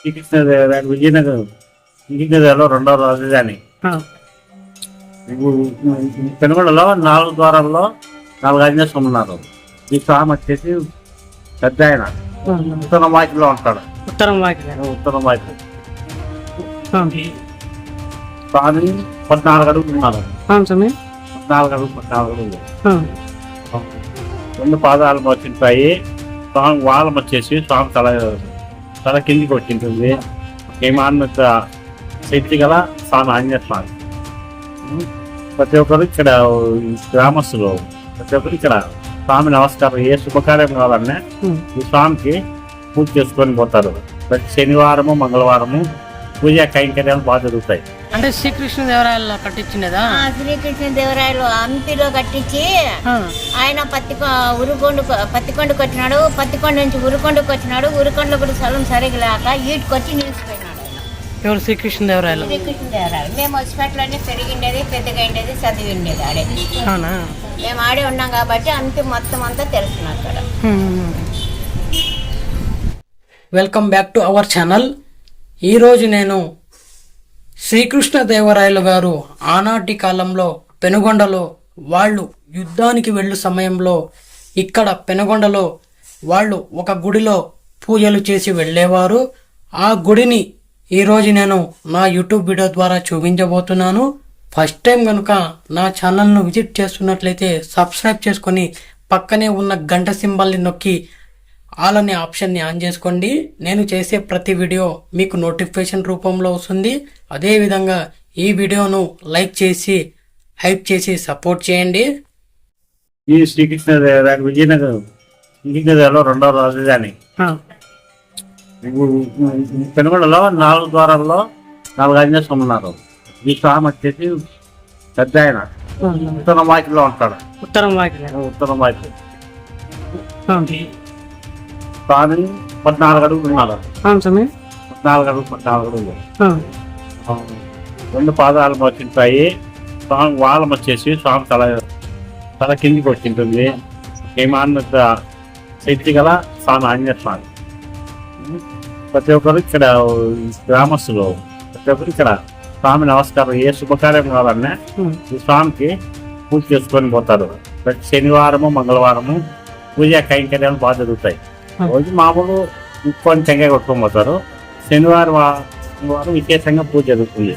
శ్రీకృష్ణదేవరాయలు విజయనగరం విజయనగరంలో రెండవ రాజధాని పెనుగొండలో నాలుగు ద్వారాల్లో నాలుగు ఆంజనేయ స్వామి ఉన్నారు. ఈ స్వామి వచ్చేసి పెద్ద ఆయన. ఉత్తర వాకిలో ఉంటాడు. ఉత్తరం వాకి ఉత్తర వాకి స్వామి పద్నాలుగు అడుగులు ఉన్నారు. పద్నాలుగు అడుగులు పద్నాలుగు అడుగులు. రెండు పాదాలు వచ్చింటాయి స్వామి వాళ్ళం వచ్చేసి స్వామి తల తల కిందికి వచ్చింటుంది ఏమాన్విత శక్తి గల స్వామి ఆంజనేయ స్వామి ప్రతి ఒక్కరు ఇక్కడ గ్రామస్తులు. ప్రతి ఒక్కరు ఇక్కడ స్వామి నమస్కారం ఏ శుభకార్యం కావాలన్నా ఈ స్వామికి పూజ చేసుకొని పోతారు. ప్రతి శనివారము మంగళవారము పూజా కైంకర్యాలు బాగా జరుగుతాయి. అంటే శ్రీకృష్ణ దేవరాయలు కట్టించినదా? ఆ శ్రీకృష్ణదేవరాయలు హంపిలో కట్టించి ఆయన పత్తికొ ఉరుకొండకు పత్తికొండకు వచ్చినాడు పత్తికొండ నుంచి ఉరుకొండకు వచ్చినాడు ఉరుకొండలో కూడా స్థలం సరిగ్గా లేక ఈటుకు వచ్చి నిలిచిపోయినాడు. ఎవరు శ్రీకృష్ణ దేవరాయలు? శ్రీకృష్ణదేవరాయలు మేము హాస్పిటల్లోనే పెరిగిండేది పెద్దగా ఉండేది చదివి ఉండేది ఆడే అవునా? మేము ఆడే ఉన్నాం కాబట్టి అంతే మొత్తం అంతా తెలుసు నాకు అక్కడ welcome back to our channel. ఈరోజు నేను శ్రీకృష్ణదేవరాయలు గారు ఆనాటి కాలంలో పెనుగొండలో వాళ్ళు యుద్ధానికి వెళ్ళు సమయంలో ఇక్కడ పెనుగొండలో వాళ్ళు ఒక గుడిలో పూజలు చేసి వెళ్ళేవారు. ఆ గుడిని ఈరోజు నేను నా యూట్యూబ్ వీడియో ద్వారా చూపించబోతున్నాను. ఫస్ట్ టైం కనుక నా ఛానల్ను విజిట్ చేస్తున్నట్లయితే సబ్స్క్రైబ్ చేసుకొని పక్కనే ఉన్న గంట సింబల్ని నొక్కి ఆల్ అనే ఆప్షన్ని ఆన్ చేసుకోండి. నేను చేసే ప్రతి వీడియో మీకు నోటిఫికేషన్ రూపంలో వస్తుంది. అదేవిధంగా ఈ వీడియోను లైక్ చేసి హైప్ చేసి సపోర్ట్ చేయండి. ఈ శ్రీకృష్ణదేవరాయలు విజయనగరం విజయనగరంలో రెండవ రాజధాని. పెనుగొండలో నాలుగు ద్వారాల్లో నాలుగు ఆంజనేయ స్వామి ఉన్నారు. ఈ స్వామి వచ్చేసి పెద్ద ఆయన. ఉత్తర వాకిలో ఉంటాడు. ఉత్తరం వాకి ఉత్తర వాకి స్వామి పద్నాలుగు అడుగులు ఉన్నారు స్వామి. పద్నాలుగు అడుగులు పద్నాలుగు అడుగులు రెండు పాదాలు వచ్చింటాయి స్వామి వాళ్ళం వచ్చేసి స్వామి తల తల కిందికి వచ్చింటుంది. ఏమాన్విత శక్తి గల స్వామి ఆంజనేయ స్వామి. ప్రతి ఒక్కరు ఇక్కడ గ్రామస్తులు ప్రతి ఒక్కరు ఇక్కడ స్వామి నమస్కారం ఏ శుభకార్యం కావాలన్నా ఈ స్వామికి పూజ చేసుకొని పోతారు. ప్రతి శనివారము మంగళవారము పూజా కైంకర్యాలు బాగా జరుగుతాయి. రోజు మామూలు ఇంకొని టెంకాయ కొట్టుకొని పోతారు శనివారం శనివారం విశేషంగా పూజ జరుగుతుంది.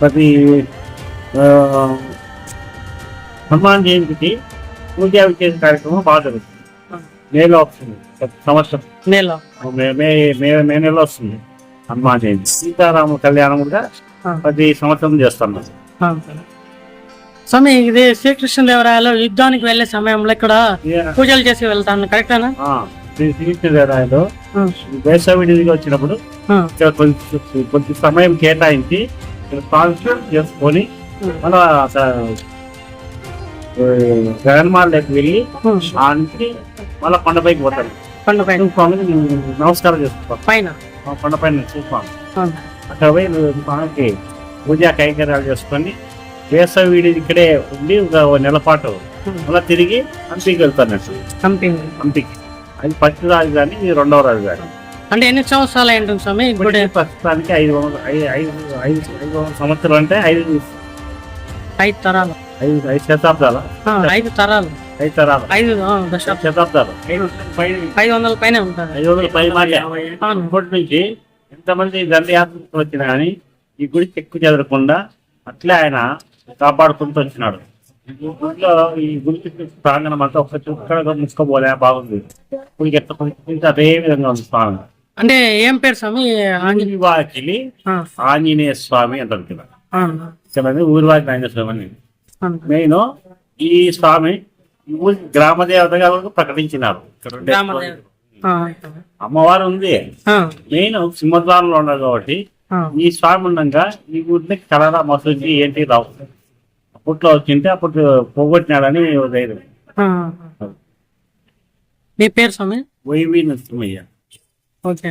ప్రతి హనుమాన్ జయంతికి పూజా విశేష కార్యక్రమం బాగా జరుగుతుంది. మేలో వస్తుంది. ప్రతి సంవత్సరం. మే మే మే నెలలో వస్తుంది హనుమాన్ జయంతి. సీతారామ కళ్యాణం కూడా ప్రతి సంవత్సరం చేస్తున్నాం స్వామి ఇది శ్రీకృష్ణ దేవరాయలు యుద్ధానికి వెళ్ళే సమయంలో ఇక్కడ ఇక, పూజలు చేసి వెళ్తాను. కరెక్టేనా శ్రీ శ్రీకృష్ణదేవరాయలు వేసవి విడిదిగా వచ్చినప్పుడు ఇక్కడ కొంచెం కొంచెం సమయం కేటాయించి కాన్సన్ట్రేట్ చేసుకొని మన జగన్మాలకి వెళ్ళి ఆ. నుంచి మళ్ళీ కొండపైకి కొండపైన స్వామిని నమస్కారం చేసుకుంటాం పైన. కొండపైన చూస్తాం అక్కడ పోయి స్వామికి పూజా కైంకర్యాలు చేసుకొని వేసవి వీడి ఇక్కడే ఉండి ఒక నెల పాటు మళ్ళీ తిరిగి హంపికి వెళ్తానట్టు. కంపెనీ. హంపికి అది ఫస్ట్ రాజధాని ఇది రెండవ రాజధాని. అంటే ఎన్ని సంవత్సరాలు అయి ఉంటుంది స్వామి గుడి? ఇప్పటికి ప్రస్తుతానికి ఐదు వందల ఐదు ఐదు ఐదు ఐదు వందల సంవత్సరాలు అంటే ఐదు ఐదు తరాలు. ఐదు ఐదు శతాబ్దాల? ఆ, ఐదు తరాలు. ఐదు తరాలు. ఐదు ఆ, శతాబ్దాలు. ఐదు పై- ఐదు వందల పైన ఉంటుంది ఐదు వందల పై మాట. అవును. ఇప్పటి నుంచి ఎంతమంది దండయాత్రలు వచ్చినా కానీ ఈ గుడి చెక్కు చెదరకుండా అట్లే ఆయన కాపాడుకుంటూ వచ్చినాడు. ఈ గుడి ప్రాంగణం అంతా ఒక చుక్కడ ముసుకోబోలే బాగుంది. గుడికి ఎట్లా కొంచెం అదే విధంగా ఉంది స్వామి. అంటే ఏం పేరు స్వామి? ఆంజనేయ ఊరివాకిలి ఆ, ఆంజనేయ స్వామి అంటారు అవును, ఇక్కడ ఊరివాకి ఆంజనేయ స్వామి అని. మెయిన్ ఈ స్వామి ఈ ఊరి గ్రామ దేవతగా ప్రకటించినారు. అమ్మవారు ఉంది. మెయిన్ సింహద్వారంలో ఉన్నారు కాబట్టి ఈ స్వామి ఉండగా ఈ ఊరిని కలరా మసూచి ఏంటి రావు. అప్పట్లో వచ్చింటే అప్పుడు పోగొట్టినాడని ధైర్యం. మీ పేరు స్వామి? వైవి నరసింహయ్య. ఓకే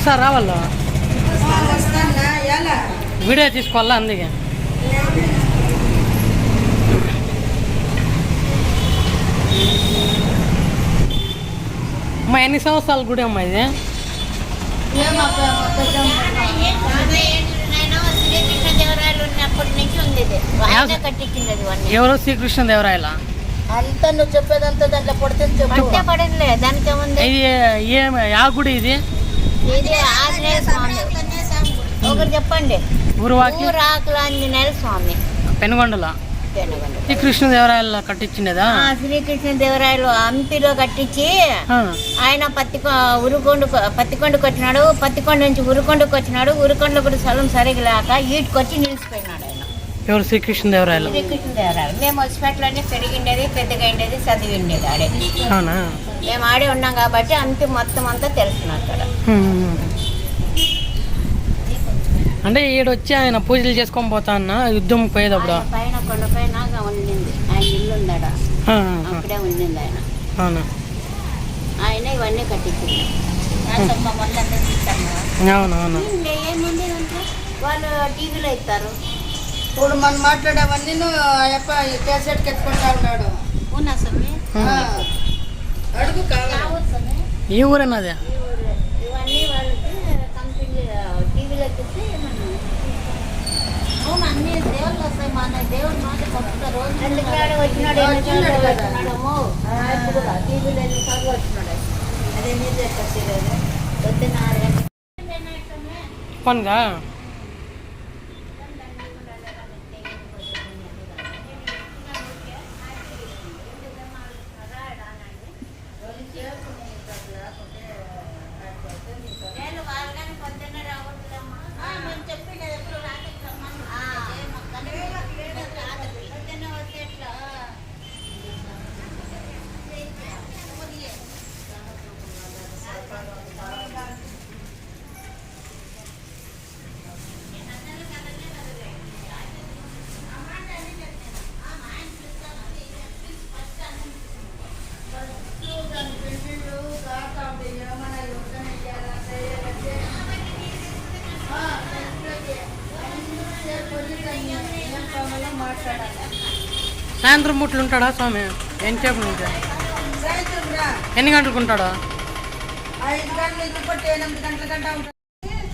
వస్తారా వాళ్ళు. వీడియో తీసుకోవాలా అందుకే. అమ్మా ఎన్ని సంవత్సరాల గుడి అమ్మా ఇది? ఎవరో? శ్రీకృష్ణదేవరాయల. అంతా నువ్వు చెప్పేదంతా దాంట్లో పడితే చెప్పు. పట్టే పడలే దానికి ఏముంది? ఏం ఆ గుడి ఇది? ఇది ఆంజనేయ స్వామి. ఒకరు చెప్పండి. ఊరువాకి. స్వామి. పెనుగొండలో. కట్టించినదా శ్రీకృష్ణదేవరాయలు హంపిలో కట్టించి ఆయన పత్తికొ ఉరుకొండ పత్తికొండకు వచ్చినాడు పత్తికొండ నుంచి ఉరుకొండకు వచ్చినాడు. ఉరుకొండలో కూడా స్థలం సరిగ్గా లేక ఈటుకొచ్చి నిలిచిపోయినాడు. ఎవరు? శ్రీకృష్ణదేవరాయలు శ్రీకృష్ణదేవరాయలు మేము హాస్పిటల్లోనే పెరిగిండేది పెద్దగా ఉండేది చదివిండేది ఆడే. అవునా? మేము ఆడే ఉన్నాం కాబట్టి అంతే మొత్తం అంతా తెలుసును అక్కడ. అంటే ఈడొచ్చి ఆయన పూజలు చేసుకొని పోతా అన్న యుద్ధం పోయేటప్పుడు ఆయన పైన కొండ పైన ఉండింది. ఆయన ఇల్లు ఉందాడ అక్కడే ఉండింది ఆయన. అవునా? ఆయన ఇవన్నీ కట్టించింది అవునవును ఏముంది వాళ్ళు టీవీలో ఇస్తారు. ఇప్పుడు మనం మాట్లాడేవన్నీ నువ్వు అయ్యప్ప కేసెట్ ఎత్తుకుంటా ఉన్నాడు ఉన్నా స్వామి? ఆ. అడుగు కావాలి. ఈ ఊరేనాది ఇవన్నీ వాళ్ళకి కంపెనీ టీవీలో మనం అవును అన్ని దేవుళ్ళు వస్తాయి. మన దేవుడు మాట కొత్త రోజు వచ్చినాడు వచ్చినాడు కదా. వచ్చినాడేమో ఇప్పుడు టీవీలో ఎన్నిసార్లు వచ్చినాడు? అదే మీరు గంటలకు పనిగా సాయంత్రం ముట్లు ఉంటాడా స్వామి? ఎంతసేపు నుంచి ఎన్ని గంటలకు ఉంటాడా? ఐదు గంటల నుంచి పట్టి ఎనిమిది గంటల గంట ఉంటుంది నేను